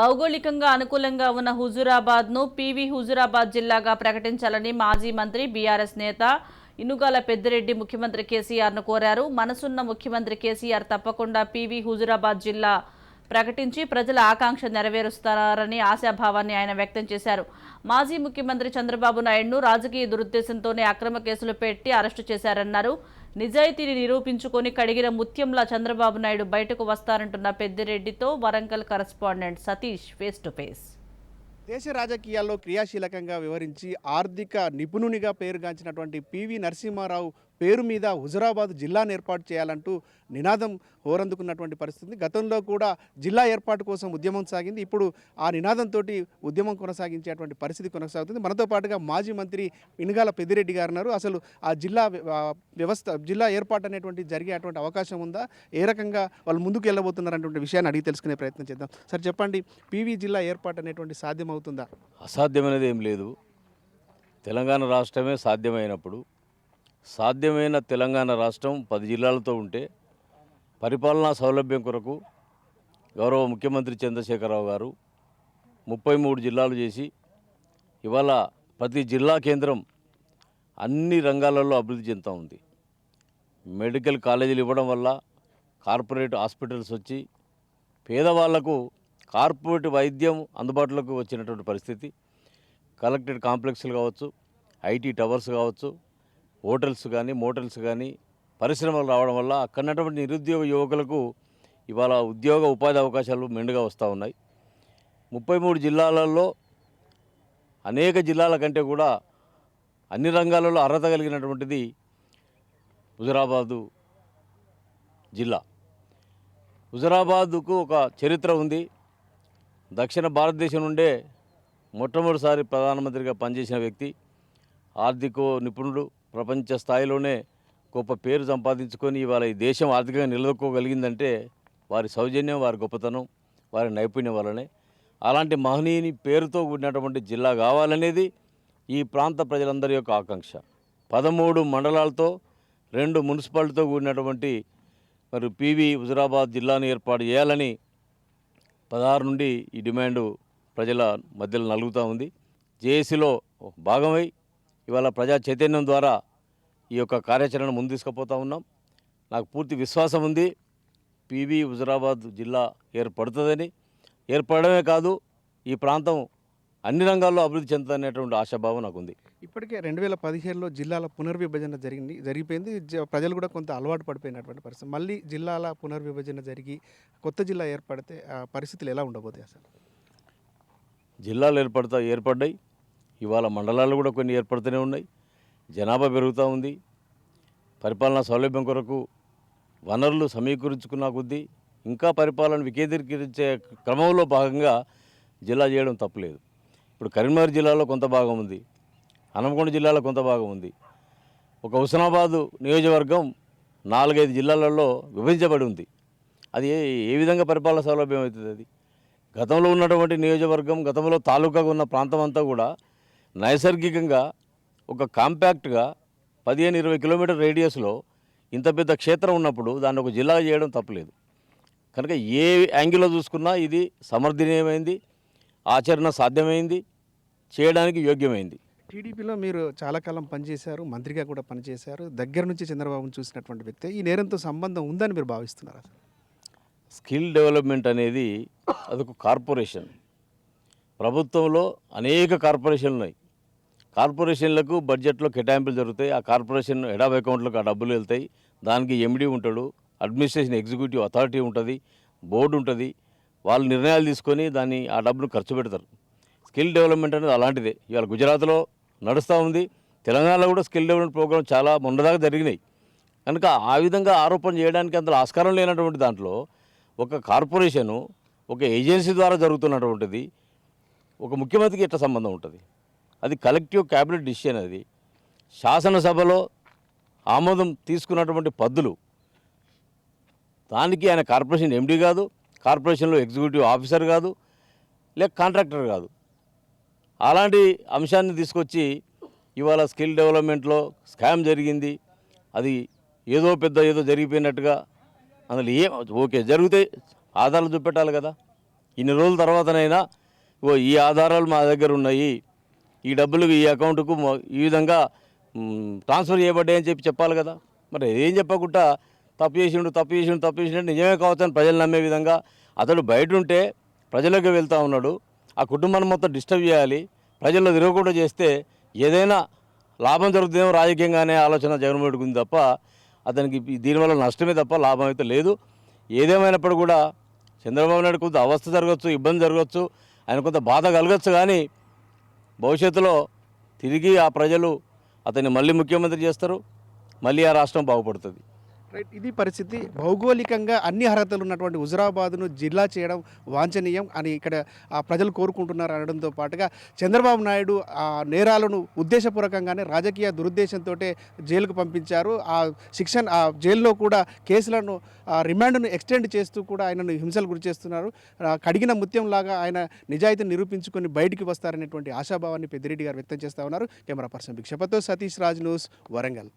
భౌగోళికంగా అనుకూలంగా ఉన్న హుజూరాబాద్ను పీవీ హుజూరాబాద్ జిల్లాగా ప్రకటించాలని మాజీ మంత్రి బీఆర్ఎస్ నేత ఇనుగాల పెద్దిరెడ్డి ముఖ్యమంత్రి కేసీఆర్ను కోరారు. మనసున్న ముఖ్యమంత్రి కేసీఆర్ తప్పకుండా పీవీ హుజూరాబాద్ జిల్లా ప్రకటించి ప్రజల ఆకాంక్ష నెరవేరుస్తారని ఆశాభావాన్ని ఆయన వ్యక్తం చేశారు. మాజీ ముఖ్యమంత్రి చంద్రబాబు నాయుడును రాజకీయ దురుద్దేశంతోనే అక్రమ కేసులు పెట్టి అరెస్టు చేశారన్నారు. నిజాయితీని నిరూపించుకొని కడిగిన ముత్యంలా చంద్రబాబు నాయుడు బయటకు వస్తారంటున్న పెద్దిరెడ్డితో Warangal correspondent Satish face to face. దేశ రాజకీయాల్లో క్రియాశీలకంగా వివరించి ఆర్థిక నిపుణునిగా పేరుగాంచినటువంటి పివి నరసింహారావు పేరు మీద హుజురాబాద్ జిల్లాను ఏర్పాటు చేయాలంటూ నినాదం హోరందుకున్నటువంటి పరిస్థితి. గతంలో కూడా జిల్లా ఏర్పాటు కోసం ఉద్యమం సాగింది. ఇప్పుడు ఆ నినాదంతో ఉద్యమం కొనసాగించేటువంటి పరిస్థితి కొనసాగుతుంది. మనతో పాటుగా మాజీ మంత్రి ఇనుగాల పెద్దిరెడ్డి గారు ఉన్నారు. అసలు ఆ జిల్లా వ్య- వ్యవస్థ జిల్లా ఏర్పాటు అనేటువంటి జరిగేటువంటి అవకాశం ఉందా? ఏ రకంగా వాళ్ళు ముందుకు వెళ్ళబోతున్నారు అనేటువంటి విషయాన్ని అడిగి తెలుసుకునే ప్రయత్నం చేద్దాం. సార్ చెప్పండి పీవీ జిల్లా ఏర్పాటు అనేటువంటి సాధ్యమవుతుందా? అసాధ్యమైనది ఏం లేదు. తెలంగాణ రాష్ట్రమే సాధ్యమైనప్పుడు సాధ్యమైన తెలంగాణ రాష్ట్రం పది జిల్లాలతో ఉంటే పరిపాలనా సౌలభ్యం కొరకు గౌరవ ముఖ్యమంత్రి చంద్రశేఖరరావు గారు ముప్పై మూడు జిల్లాలు చేసి ఇవాళ ప్రతి జిల్లా కేంద్రం అన్ని రంగాలలో అభివృద్ధి చెందుతూ ఉంది. మెడికల్ కాలేజీలు ఇవ్వడం వల్ల కార్పొరేట్ హాస్పిటల్స్ వచ్చి పేదవాళ్ళకు కార్పొరేట్ వైద్యం అందుబాటులోకి వచ్చినటువంటి పరిస్థితి. కలెక్టెడ్ కాంప్లెక్స్లు కావచ్చు ఐటీ టవర్స్ కావచ్చు హోటల్స్ కానీ మోటల్స్ కానీ పరిశ్రమలు రావడం వల్ల అక్కడటువంటి నిరుద్యోగ యువకులకు ఇవాళ ఉద్యోగ ఉపాధి అవకాశాలు మెండుగా వస్తూ ఉన్నాయి. ముప్పై మూడు జిల్లాలలో అనేక జిల్లాల కంటే కూడా అన్ని రంగాలలో అర్హత కలిగినటువంటిది హుజరాబాదు జిల్లా. హుజరాబాదుకు ఒక చరిత్ర ఉంది. దక్షిణ భారతదేశం నుండే మొట్టమొదటిసారి ప్రధానమంత్రిగా పనిచేసిన వ్యక్తి ఆర్థిక నిపుణుడు ప్రపంచ స్థాయిలోనే గొప్ప పేరు సంపాదించుకొని ఇవాళ ఈ దేశం ఆర్థికంగా నిలదొక్కోగలిగిందంటే వారి సౌజన్యం వారి గొప్పతనం వారి నైపుణ్యం వల్లనే. అలాంటి మహనీయుని పేరుతో కూడినటువంటి జిల్లా కావాలనేది ఈ ప్రాంత ప్రజలందరి యొక్క ఆకాంక్ష. పదమూడు మండలాలతో రెండు మున్సిపాలిటీతో కూడినటువంటి మరి పీవీ హుజరాబాద్ జిల్లాను ఏర్పాటు చేయాలని పదహారు నుండి ఈ డిమాండు ప్రజల మధ్యలో నలుగుతూ ఉంది. జేఏసీలో భాగమై ఇవాళ ప్రజా చైతన్యం ద్వారా ఈ యొక్క కార్యాచరణ ముందు తీసుకుపోతా ఉన్నాం. నాకు పూర్తి విశ్వాసం ఉంది. పీవీ హుజరాబాద్ జిల్లా ఏర్పడుతుందని. ఏర్పడమే కాదు ఈ ప్రాంతం అన్ని రంగాల్లో అభివృద్ధి చెందుతుందనేటువంటి ఆశాభావం నాకు ఉంది ఇప్పటికే రెండు వేల పదిహేడులో జిల్లాల పునర్విభజన జరిగింది జరిగిపోయింది. జ- ప్రజలు కూడా కొంత అలవాటు పడిపోయినటువంటి పరిస్థితి. మళ్ళీ జిల్లాల పునర్విభజన జరిగి కొత్త జిల్లా ఏర్పడితే ఆ పరిస్థితులు ఎలా ఉండబోతాయి అసలు? జిల్లాలు ఏర్పడతా ఏర్పడ్డాయి. ఇవాళ మండలాలు కూడా కొన్ని ఏర్పడుతూనే ఉన్నాయి. జనాభా పెరుగుతూ ఉంది. పరిపాలనా సౌలభ్యం కొరకు వనరులు సమీకరించుకున్న కొద్దీ ఇంకా పరిపాలన వికేంద్రీకరించే క్రమంలో భాగంగా జిల్లా చేయడం తప్పులేదు. ఇప్పుడు కరీంనగర్ జిల్లాలో కొంత భాగం ఉంది. హనుమకొండ జిల్లాలో కొంత భాగం ఉంది. ఒక హుస్నాబాదు నియోజకవర్గం నాలుగైదు జిల్లాలలో విభజించబడి ఉంది. అది ఏ ఏ విధంగా పరిపాలన సౌలభ్యం అవుతుంది అది? గతంలో ఉన్నటువంటి నియోజకవర్గం గతంలో తాలూకాగా ఉన్న ప్రాంతం అంతా కూడా నైసర్గికంగా ఒక కాంపాక్ట్గా పదిహేను ఇరవై కిలోమీటర్ రేడియస్లో ఇంత పెద్ద క్షేత్రం ఉన్నప్పుడు దాన్ని ఒక జిల్లా చేయడం తప్పలేదు. కనుక ఏ యాంగిల్లో చూసుకున్నా ఇది సమర్థనీయమైంది ఆచరణ సాధ్యమైంది చేయడానికి యోగ్యమైంది. టీడీపీలో మీరు చాలా కాలం పనిచేశారు మంత్రిగా కూడా పనిచేశారు. దగ్గర నుంచి చంద్రబాబును చూసినటువంటి వ్యక్తి. ఈ నేరంతో సంబంధం ఉందని మీరు భావిస్తున్నారు? స్కిల్ డెవలప్మెంట్ అనేది అదొక కార్పొరేషన్. ప్రభుత్వంలో అనేక కార్పొరేషన్లు ఉన్నాయి. కార్పొరేషన్లకు బడ్జెట్లో కేటాయింపులు జరుగుతాయి. ఆ కార్పొరేషన్ ఎడాబ్ అకౌంట్లకు ఆ డబ్బులు వెళ్తాయి. దానికి ఎండి ఉంటాడు. అడ్మినిస్ట్రేషన్ ఎగ్జిక్యూటివ్ అథారిటీ ఉంటుంది. బోర్డు ఉంటుంది. వాళ్ళు నిర్ణయాలు తీసుకొని దాన్ని ఆ డబ్బును ఖర్చు పెడతారు. స్కిల్ డెవలప్మెంట్ అనేది అలాంటిదే. ఇవాళ గుజరాత్లో నడుస్తూ ఉంది. తెలంగాణలో కూడా స్కిల్ డెవలప్మెంట్ ప్రోగ్రామ్ చాలా మొన్నదాకా జరిగినాయి. కనుక ఆ విధంగా ఆరోపణ చేయడానికి అందులో ఆస్కారం లేనటువంటి దాంట్లో ఒక కార్పొరేషను ఒక ఏజెన్సీ ద్వారా జరుగుతున్నటువంటిది ఒక ముఖ్యమంత్రికి ఎట్లా సంబంధం ఉంటుంది? అది కలెక్టివ్ క్యాబినెట్ డిసిషన్ అది. శాసనసభలో ఆమోదం తీసుకున్నటువంటి పద్దులు దానికి ఆయన కార్పొరేషన్ ఎండీ కాదు కార్పొరేషన్లో ఎగ్జిక్యూటివ్ ఆఫీసర్ కాదు లేక కాంట్రాక్టర్ కాదు. అలాంటి అంశాన్ని తీసుకొచ్చి ఇవాళ స్కిల్ డెవలప్మెంట్లో స్కామ్ జరిగింది. అది ఏదో పెద్ద ఏదో జరిగిపోయినట్టుగా అందులో ఏం ఓకే జరిగితే ఆధారాలు చూపెట్టాలి కదా. ఇన్ని రోజుల తర్వాతనైనా ఓ ఈ ఆధారాలు మా దగ్గర ఉన్నాయి. ఈ డబ్బులు ఈ అకౌంట్కు ఈ విధంగా ట్రాన్స్ఫర్ చేయబడ్డాయని చెప్పి చెప్పాలి కదా. మరి ఏం చెప్పకుండా తప్పు చేసిండు తప్పు చేసిండు తప్పు చేసిండు నిజమే కావచ్చని ప్రజలు నమ్మే విధంగా అతడు బయట ఉంటే ప్రజలకు వెళ్తూ ఉన్నాడు. ఆ కుటుంబాన్ని మొత్తం డిస్టర్బ్ చేయాలి. ప్రజల్లో తిరగకుండా చేస్తే ఏదైనా లాభం జరుగుతుందేమో రాజకీయంగానే ఆలోచన జగన్మోహన్కి ఉంది తప్ప అతనికి దీనివల్ల నష్టమే తప్ప లాభం అయితే లేదు. ఏదేమైనప్పుడు కూడా చంద్రబాబు నాయుడు కొంత అవస్థ జరగచ్చు ఇబ్బంది జరగచ్చు ఆయన కొంత బాధ కలగచ్చు కానీ భవిష్యత్తులో తిరిగి ఆ ప్రజలు అతన్ని మళ్ళీ ముఖ్యమంత్రి చేస్తారు. మళ్ళీ ఆ రాష్ట్రం బాగుపడుతుంది. రైట్ ఇది పరిస్థితి. భౌగోళికంగా అన్ని అర్హతలు ఉన్నటువంటి హుజరాబాద్ను జిల్లా చేయడం వాంఛనీయం అని ఇక్కడ ఆ ప్రజలు కోరుకుంటున్నారు అనడంతో పాటుగా చంద్రబాబు నాయుడు ఆ నేరాలను ఉద్దేశపూర్వకంగానే రాజకీయ దురుద్దేశంతో జైలుకు పంపించారు. ఆ శిక్షణ ఆ జైల్లో కూడా కేసులను రిమాండ్ను ఎక్స్టెండ్ చేస్తూ కూడా ఆయనను హింసలు గురి చేస్తున్నారు. కడిగిన కడిగిన ముత్యంలాగా ఆయన నిజాయితీని నిరూపించుకొని బయటికి వస్తారనేటువంటి ఆశాభావాన్ని పెద్దిరెడ్డి గారు వ్యక్తం చేస్తా ఉన్నారు. కెమెరా పర్సన్ భిక్షపతో సతీష్ రాజ్ న్యూస్ వరంగల్.